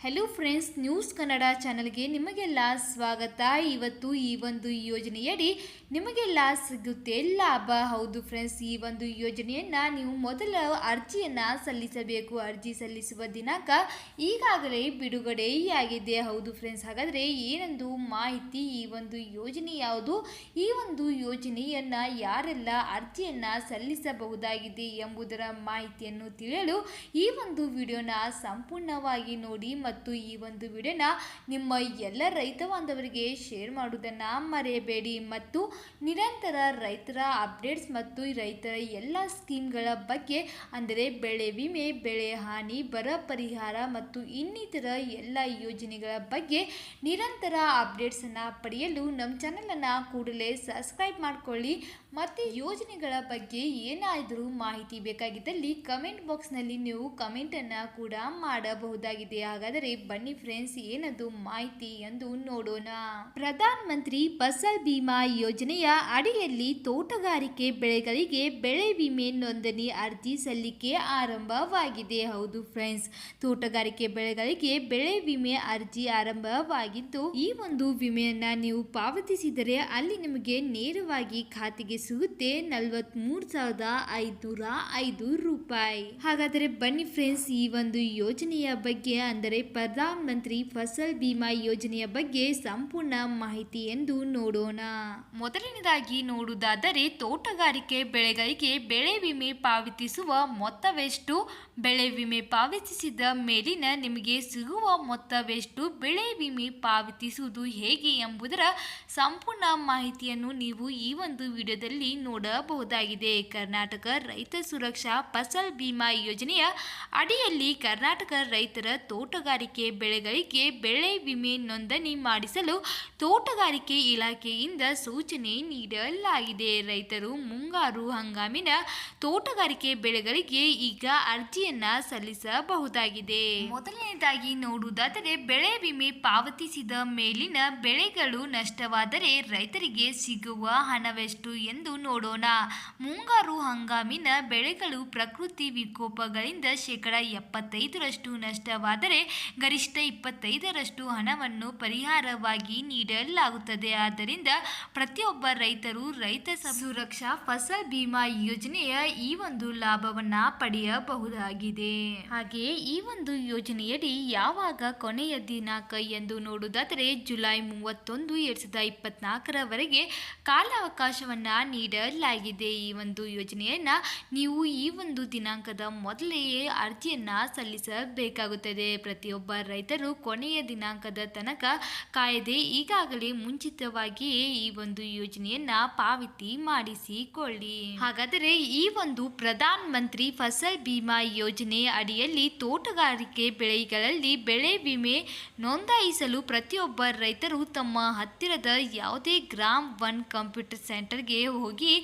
Hello friends news Kannada ಚಾನಲ್ಗೆ ನಿಮಗೆಲ್ಲ ಸ್ವಾಗತ. ಇವತ್ತು ಈ ಒಂದು ಯೋಜನೆಯಡಿ ನಿಮಗೆಲ್ಲ ಸಿಗುತ್ತೆ ಲಾಭ. ಹೌದು ಫ್ರೆಂಡ್ಸ್ ಈ ಒಂದು ಯೋಜನೆಯನ್ನು ನೀವು ಮೊದಲ ಅರ್ಜಿಯನ್ನು ಸಲ್ಲಿಸಬೇಕು. ಅರ್ಜಿ ಸಲ್ಲಿಸುವ ದಿನಾಂಕ ಈಗಾಗಲೇ ಬಿಡುಗಡೆಯಾಗಿದೆ. ಹೌದು ಫ್ರೆಂಡ್ಸ್ ಹಾಗಾದರೆ ಏನೊಂದು ಮಾಹಿತಿ ಈ ಒಂದು ಯೋಜನೆ ಯಾವುದು? ಈ ಒಂದು ಯೋಜನೆಯನ್ನು ಯಾರೆಲ್ಲ ಅರ್ಜಿಯನ್ನು ಸಲ್ಲಿಸಬಹುದಾಗಿದೆ ಎಂಬುದರ ಮಾಹಿತಿಯನ್ನು ತಿಳಿಯಲು ಈ ಒಂದು ವಿಡಿಯೋನ ಸಂಪೂರ್ಣವಾಗಿ ನೋಡಿ ಮತ್ತು ಈ ಒಂದು ವಿಡಿಯೋನ ನಿಮ್ಮ ಎಲ್ಲ ರೈತ ಬಾಂಧವರಿಗೆ ಶೇರ್ ಮಾಡುವುದನ್ನು ಮರೆಯಬೇಡಿ. ಮತ್ತು ನಿರಂತರ ರೈತರ ಅಪ್ಡೇಟ್ಸ್ ಮತ್ತು ರೈತರ ಎಲ್ಲ ಸ್ಕೀಮ್ಗಳ ಬಗ್ಗೆ ಅಂದರೆ ಬೆಳೆ ವಿಮೆ, ಬೆಳೆ ಹಾನಿ, ಬರ ಪರಿಹಾರ ಮತ್ತು ಇನ್ನಿತರ ಎಲ್ಲ ಯೋಜನೆಗಳ ಬಗ್ಗೆ ನಿರಂತರ ಅಪ್ಡೇಟ್ಸನ್ನು ಪಡೆಯಲು ನಮ್ಮ ಚಾನಲನ್ನು ಕೂಡಲೇ ಸಬ್ಸ್ಕ್ರೈಬ್ ಮಾಡಿಕೊಳ್ಳಿ. ಮತ್ತು ಯೋಜನೆಗಳ ಬಗ್ಗೆ ಏನಾದರೂ ಮಾಹಿತಿ ಬೇಕಾಗಿದ್ದಲ್ಲಿ ಕಮೆಂಟ್ ಬಾಕ್ಸ್ನಲ್ಲಿ ನೀವು ಕಮೆಂಟನ್ನು ಕೂಡ ಮಾಡಬಹುದಾಗಿದೆ. ಹಾಗಾದರೆ ಬನ್ನಿ ಫ್ರೆಂಡ್ಸ್ ಏನದು ಮಾಹಿತಿ ಎಂದು ನೋಡೋಣ. ಪ್ರಧಾನ ಮಂತ್ರಿ ಫಸಲ್ ಬಿಮಾ ಯೋಜನೆಯ ಅಡಿಯಲ್ಲಿ ತೋಟಗಾರಿಕೆ ಬೆಳೆಗಳಿಗೆ ಬೆಳೆ ವಿಮೆ ನೋಂದಣಿ ಅರ್ಜಿ ಸಲ್ಲಿಕೆ ಆರಂಭವಾಗಿದೆ. ಹೌದು ಫ್ರೆಂಡ್ಸ್ ತೋಟಗಾರಿಕೆ ಬೆಳೆಗಳಿಗೆ ಬೆಳೆ ವಿಮೆ ಅರ್ಜಿ ಆರಂಭವಾಗಿದ್ದು, ಈ ಒಂದು ವಿಮೆಯನ್ನ ನೀವು ಪಾವತಿಸಿದರೆ ಅಲ್ಲಿ ನಿಮಗೆ ನೇರವಾಗಿ ಖಾತೆಗೆ ಸಿಗುತ್ತೆ ನಲವತ್ತ್ ಮೂರು ಸಾವಿರದ ಐದುನೂರ ಐದು ರೂಪಾಯಿ. ಹಾಗಾದರೆ ಬನ್ನಿ ಫ್ರೆಂಡ್ಸ್ ಈ ಒಂದು ಯೋಜನೆಯ ಬಗ್ಗೆ ಅಂದರೆ ಪ್ರಧಾನ ಮಂತ್ರಿ ಫಸಲ್ ಬಿಮಾ ಯೋಜನೆಯ ಬಗ್ಗೆ ಸಂಪೂರ್ಣ ಮಾಹಿತಿ ಎಂದು ನೋಡೋಣ. ಮೊದಲನೇದಾಗಿ ನೋಡುವುದಾದರೆ, ತೋಟಗಾರಿಕೆ ಬೆಳೆಗಳಿಗೆ ಬೆಳೆ ವಿಮೆ ಪಾವತಿಸುವ ಮೊತ್ತವೆಷ್ಟು? ಬೆಳೆ ವಿಮೆ ಪಾವತಿಸಿದ ಮೇಲಿನ ನಿಮಗೆ ಸಿಗುವ ಮೊತ್ತವೆಷ್ಟು? ಬೆಳೆ ವಿಮೆ ಪಾವತಿಸುವುದು ಹೇಗೆ ಎಂಬುದರ ಸಂಪೂರ್ಣ ಮಾಹಿತಿಯನ್ನು ನೀವು ಈ ಒಂದು ವಿಡಿಯೋದಲ್ಲಿ ನೋಡಬಹುದಾಗಿದೆ. ಕರ್ನಾಟಕ ರೈತ ಸುರಕ್ಷಾ ಫಸಲ್ ಬಿಮಾ ಯೋಜನೆಯ ಅಡಿಯಲ್ಲಿ ಕರ್ನಾಟಕ ರೈತರ ತೋಟಗಾರಿಕೆ ಬೆಳೆಗಳಿಗೆ ಬೆಳೆ ವಿಮೆ ನೋಂದಣಿ ಮಾಡಿಸಲು ತೋಟಗಾರಿಕೆ ಇಲಾಖೆಯಿಂದ ಸೂಚನೆ ನೀಡಲಾಗಿದೆ. ರೈತರು ಮುಂಗಾರು ಹಂಗಾಮಿನ ತೋಟಗಾರಿಕೆ ಬೆಳೆಗಳಿಗೆ ಈಗ ಅರ್ಜಿಯನ್ನ ಸಲ್ಲಿಸಬಹುದಾಗಿದೆ. ಮೊದಲನೇದಾಗಿ ನೋಡುವುದಾದರೆ, ಬೆಳೆ ವಿಮೆ ಪಾವತಿಸಿದ ಮೇಲಿನ ಬೆಳೆಗಳು ನಷ್ಟವಾದರೆ ರೈತರಿಗೆ ಸಿಗುವ ಹಣವೆಷ್ಟು ಎಂದು ನೋಡೋಣ. ಮುಂಗಾರು ಹಂಗಾಮಿನ ಬೆಳೆಗಳು ಪ್ರಕೃತಿ ವಿಕೋಪಗಳಿಂದ ಶೇಕಡ ಎಪ್ಪತ್ತೈದರಷ್ಟು ನಷ್ಟವಾದರೆ ಗರಿಷ್ಠ ಇಪ್ಪತ್ತೈದರಷ್ಟು ಹಣವನ್ನು ಪರಿಹಾರವಾಗಿ ನೀಡಲಾಗುತ್ತದೆ. ಆದ್ದರಿಂದ ಪ್ರತಿಯೊಬ್ಬ ರೈತರು ರೈತ ಸುರಕ್ಷಾ ಫಸಲ್ ಬಿಮಾ ಯೋಜನೆಯ ಈ ಒಂದು ಲಾಭವನ್ನು ಪಡೆಯಬಹುದಾಗಿದೆ. ಹಾಗೆಯೇ ಈ ಒಂದು ಯೋಜನೆಯಡಿ ಯಾವಾಗ ಕೊನೆಯ ದಿನಾಂಕ ಎಂದು ನೋಡುವುದಾದರೆ ಜುಲೈ ಮೂವತ್ತೊಂದು, ಎರಡ್ ಸಾವಿರದ ಇಪ್ಪತ್ನಾಲ್ಕರವರೆಗೆ ಕಾಲಾವಕಾಶವನ್ನು ನೀಡಲಾಗಿದೆ. ಈ ಒಂದು ಯೋಜನೆಯನ್ನ ನೀವು ಈ ಒಂದು ದಿನಾಂಕದ ಮೊದಲೆಯೇ ಅರ್ಜಿಯನ್ನು ಸಲ್ಲಿಸಬೇಕಾಗುತ್ತದೆ. ಪ್ರತಿಯೊಬ್ಬ ರೈತರು ಕೊನೆಯ ದಿನಾಂಕದ ತನಕ ಕಾಯದೆ ಈಗಾಗಲೇ ಮುಂಚಿತವಾಗಿಯೇ ಈ ಒಂದು ಯೋಜನೆಯನ್ನ ಪಾವತಿ ಮಾಡಿಸಿಕೊಳ್ಳಿ. ಹಾಗಾದರೆ ಈ ಒಂದು ಪ್ರಧಾನ ಮಂತ್ರಿ ಫಸಲ್ ಬಿಮಾ ಯೋಜನೆ ಅಡಿಯಲ್ಲಿ ತೋಟಗಾರಿಕೆ ಬೆಳೆಗಳಲ್ಲಿ ಬೆಳೆ ವಿಮೆ ನೋಂದಾಯಿಸಲು ಪ್ರತಿಯೊಬ್ಬ ರೈತರು ತಮ್ಮ ಹತ್ತಿರದ ಯಾವುದೇ ಗ್ರಾಮ್ ಒನ್ ಕಂಪ್ಯೂಟರ್ ಸೆಂಟರ್ಗೆ ಹೋಗಿ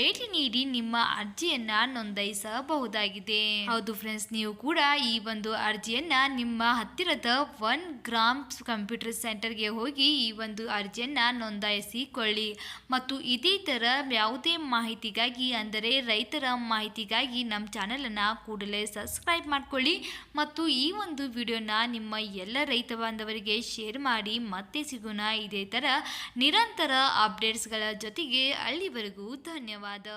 ಭೇಟಿ ನೀಡಿ ನಿಮ್ಮ ಅರ್ಜಿಯನ್ನ ನೋಂದಾಯಿಸಬಹುದಾಗಿದೆ. ಹೌದು ಫ್ರೆಂಡ್ಸ್, ನೀವು ಕೂಡ ಈ ಒಂದು ಅರ್ಜಿಯನ್ನ ನಿಮ್ಮ ಹತ್ತಿರದ ಒನ್ ಗ್ರಾಮ್ ಕಂಪ್ಯೂಟರ್ ಸೆಂಟರ್ಗೆ ಹೋಗಿ ಈ ಒಂದು ಅರ್ಜಿಯನ್ನು ನೋಂದಾಯಿಸಿಕೊಳ್ಳಿ. ಮತ್ತು ಇದೇ ಥರ ಯಾವುದೇ ಮಾಹಿತಿಗಾಗಿ, ಅಂದರೆ ರೈತರ ಮಾಹಿತಿಗಾಗಿ ನಮ್ಮ ಚಾನಲನ್ನು ಕೂಡಲೇ ಸಬ್ಸ್ಕ್ರೈಬ್ ಮಾಡಿಕೊಳ್ಳಿ. ಮತ್ತು ಈ ಒಂದು ವಿಡಿಯೋನ ನಿಮ್ಮ ಎಲ್ಲ ರೈತ ಬಾಂಧವರಿಗೆ ಶೇರ್ ಮಾಡಿ, ಮತ್ತೆ ಸಿಗೋಣ. ಇದೇ ಥರ ನಿರಂತರ ಅಪ್ಡೇಟ್ಸ್ಗಳ ಜೊತೆಗೆ ಅಲ್ಲಿವರೆಗೂ ಧನ್ಯವಾದ.